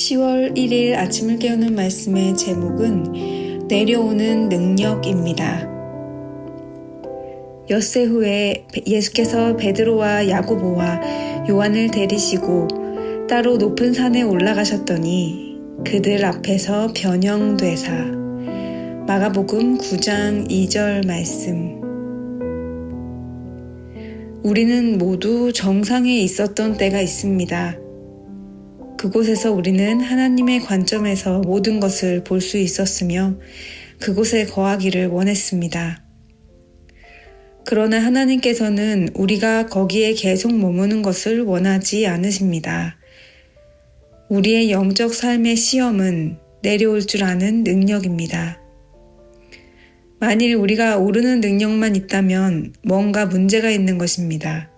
10월 1일 아침을 깨우는 말씀의 제목은 내려오는 능력입니다. 엿새 후에 예수께서 베드로와 야고보와 요한을 데리시고 따로 높은 산에 올라가셨더니 그들 앞에서 변형되사 마가복음 9장 2절 말씀 우리는 모두 정상에 있었던 때가 있습니다. 그곳에서 우리는 하나님의 관점에서 모든 것을 볼 수 있었으며 그곳에 거하기를 원했습니다. 그러나 하나님께서는 우리가 거기에 계속 머무는 것을 원하지 않으십니다. 우리의 영적 삶의 시험은 내려올 줄 아는 능력입니다. 만일 우리가 오르는 능력만 있다면 뭔가 문제가 있는 것입니다.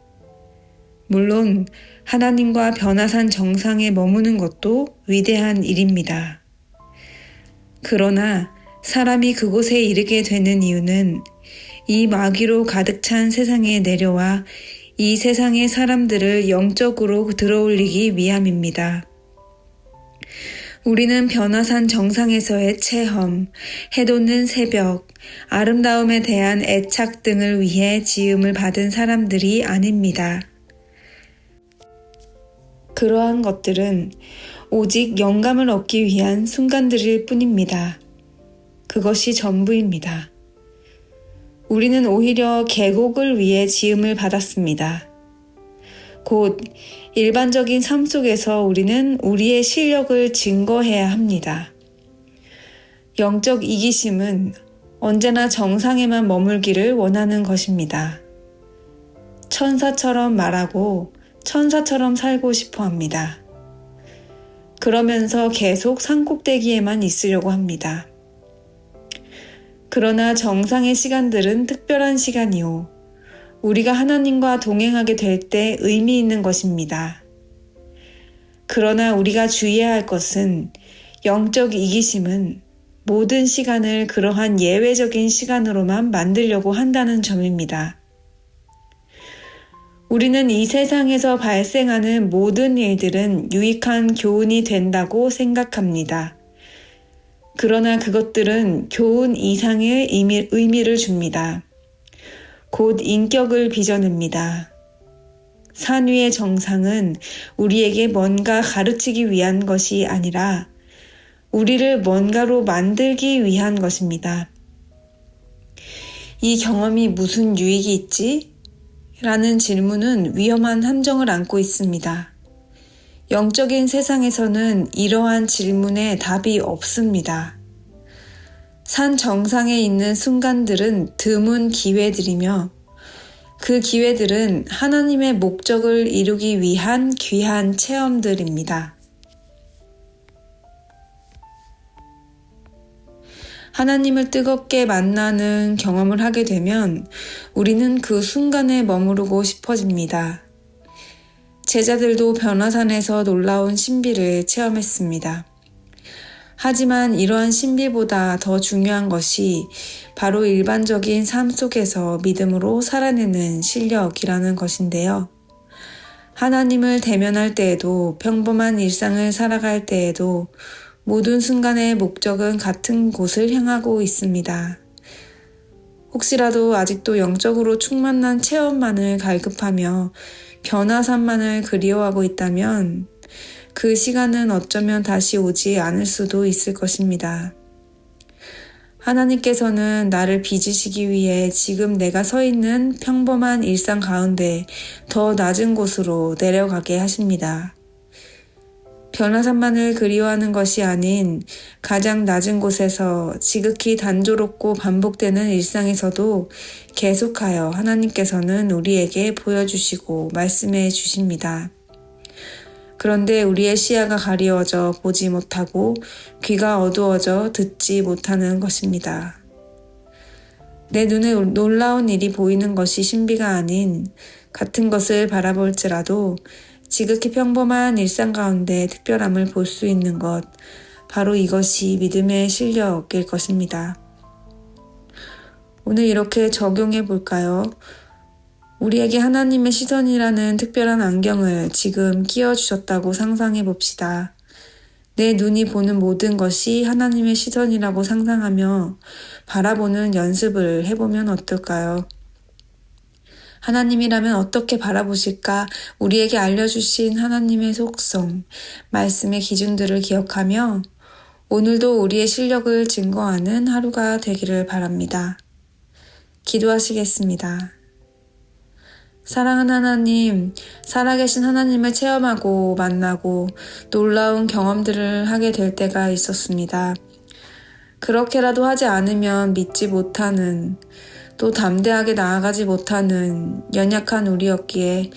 물론 하나님과 변화산 정상에 머무는 것도 위대한 일입니다. 그러나 사람이 그곳에 이르게 되는 이유는 이 마귀로 가득 찬 세상에 내려와 이 세상의 사람들을 영적으로 들어올리기 위함입니다. 우리는 변화산 정상에서의 체험, 해돋는 새벽, 아름다움에 대한 애착 등을 위해 지음을 받은 사람들이 아닙니다. 그러한 것들은 오직 영감을 얻기 위한 순간들일 뿐입니다. 그것이 전부입니다. 우리는 오히려 계곡을 위해 지음을 받았습니다. 곧 일반적인 삶 속에서 우리는 우리의 실력을 증거해야 합니다. 영적 이기심은 언제나 정상에만 머물기를 원하는 것입니다. 천사처럼 말하고 천사처럼 살고 싶어 합니다. 그러면서 계속 산꼭대기에만 있으려고 합니다. 그러나 정상의 시간들은 특별한 시간이요. 우리가 하나님과 동행하게 될 때 의미 있는 것입니다. 그러나 우리가 주의해야 할 것은 영적 이기심은 모든 시간을 그러한 예외적인 시간으로만 만들려고 한다는 점입니다. 우리는 이 세상에서 발생하는 모든 일들은 유익한 교훈이 된다고 생각합니다. 그러나 그것들은 교훈 이상의 의미, 의미를 줍니다. 곧 인격을 빚어냅니다. 산 위의 정상은 우리에게 뭔가 가르치기 위한 것이 아니라 우리를 뭔가로 만들기 위한 것입니다. 이 경험이 무슨 유익이 있지? 라는 질문은 위험한 함정을 안고 있습니다. 영적인 세상에서는 이러한 질문에 답이 없습니다. 산 정상에 있는 순간들은 드문 기회들이며 그 기회들은 하나님의 목적을 이루기 위한 귀한 체험들입니다. 하나님을 뜨겁게 만나는 경험을 하게 되면 우리는 그 순간에 머무르고 싶어집니다. 제자들도 변화산에서 놀라운 신비를 체험했습니다. 하지만 이러한 신비보다 더 중요한 것이 바로 일반적인 삶 속에서 믿음으로 살아내는 실력이라는 것인데요. 하나님을 대면할 때에도 평범한 일상을 살아갈 때에도 모든 순간의 목적은 같은 곳을 향하고 있습니다. 혹시라도 아직도 영적으로 충만한 체험만을 갈급하며 변화산만을 그리워하고 있다면 그 시간은 어쩌면 다시 오지 않을 수도 있을 것입니다. 하나님께서는 나를 빚으시기 위해 지금 내가 서 있는 평범한 일상 가운데 더 낮은 곳으로 내려가게 하십니다. 변화산만을 그리워하는 것이 아닌 가장 낮은 곳에서 지극히 단조롭고 반복되는 일상에서도 계속하여 하나님께서는 우리에게 보여주시고 말씀해 주십니다. 그런데 우리의 시야가 가리워져 보지 못하고 귀가 어두워져 듣지 못하는 것입니다. 내 눈에 놀라운 일이 보이는 것이 신비가 아닌 같은 것을 바라볼지라도 지극히 평범한 일상 가운데 특별함을 볼 수 있는 것, 바로 이것이 믿음의 실력일 것입니다. 오늘 이렇게 적용해 볼까요? 우리에게 하나님의 시선이라는 특별한 안경을 지금 끼워주셨다고 상상해 봅시다. 내 눈이 보는 모든 것이 하나님의 시선이라고 상상하며 바라보는 연습을 해보면 어떨까요? 하나님이라면 어떻게 바라보실까? 우리에게 알려주신 하나님의 속성, 말씀의 기준들을 기억하며 오늘도 우리의 실력을 증거하는 하루가 되기를 바랍니다. 기도하시겠습니다. 사랑하는 하나님, 살아계신 하나님을 체험하고 만나고 놀라운 경험들을 하게 될 때가 있었습니다. 그렇게라도 하지 않으면 믿지 못하는 또 담대하게 나아가지 못하는 연약한 우리였기에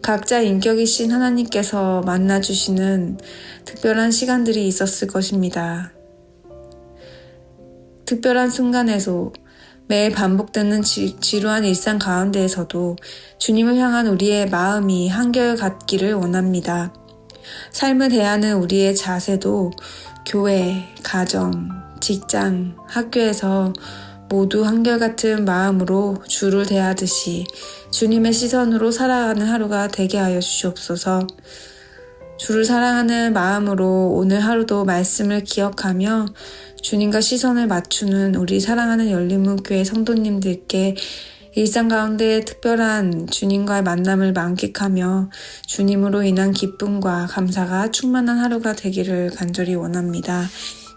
각자 인격이신 하나님께서 만나주시는 특별한 시간들이 있었을 것입니다. 특별한 순간에서 매일 반복되는 지, 지루한 일상 가운데에서도 주님을 향한 우리의 마음이 한결 같기를 원합니다. 삶을 대하는 우리의 자세도 교회, 가정, 직장, 학교에서 모두 한결같은 마음으로 주를 대하듯이 주님의 시선으로 살아가는 하루가 되게 하여 주시옵소서. 주를 사랑하는 마음으로 오늘 하루도 말씀을 기억하며 주님과 시선을 맞추는 우리 사랑하는 열린문교회 성도님들께 일상 가운데 특별한 주님과의 만남을 만끽하며 주님으로 인한 기쁨과 감사가 충만한 하루가 되기를 간절히 원합니다.